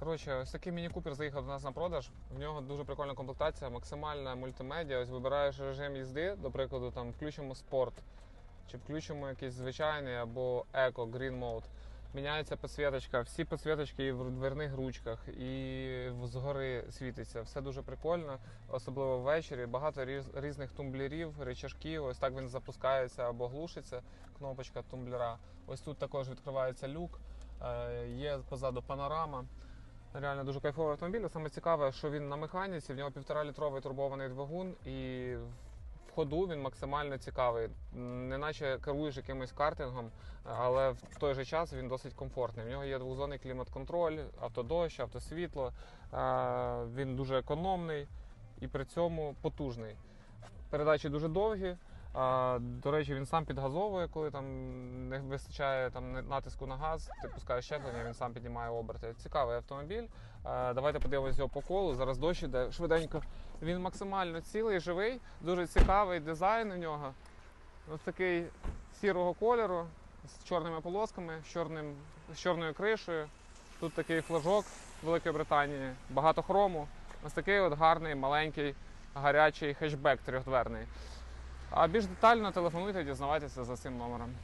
Коротше, ось такий міні-купер заїхав до нас на продаж. В нього дуже прикольна комплектація, максимальна мультимедіа. Ось вибираєш режим їзди, до прикладу, там включимо спорт, чи включимо якийсь звичайний або еко, green mode. Міняється підсвіточка, всі підсвіточки і в дверних ручках, і згори світиться. Все дуже прикольно, особливо ввечері. Багато різ- різних тумблерів, речашків. Ось так він запускається або глушиться. Кнопочка тумблера. Ось тут також відкривається люк. Е, Є позаду панорама. Реально дуже кайфовий автомобіль. Саме цікаве, що він на механіці, в нього півтора-літровий турбований двигун, і в ходу він максимально цікавий. Неначе керуєш якимось картингом, але в той же час він досить комфортний. В нього є двохзонний клімат-контроль, автодощ, автосвітло. Е, Він дуже економний і при цьому потужний. Передачі дуже довгі. До речі, він сам підгазовує, коли там не вистачає там натиску на газ, ти пускаєш щеплення, він сам піднімає оберти. Цікавий автомобіль. А, давайте подивимося його по колу. Зараз дощ іде швиденько. Він максимально цілий, живий, дуже цікавий дизайн у нього. Ось такий сірого кольору з чорними полосками, з, чорним, з чорною кришею. Тут такий флажок Великої Британії, багато хрому. Ось такий от гарний, маленький, гарячий хетчбек трьохдверний. А більш детально телефонуйте, дізнавайтеся за цим номером.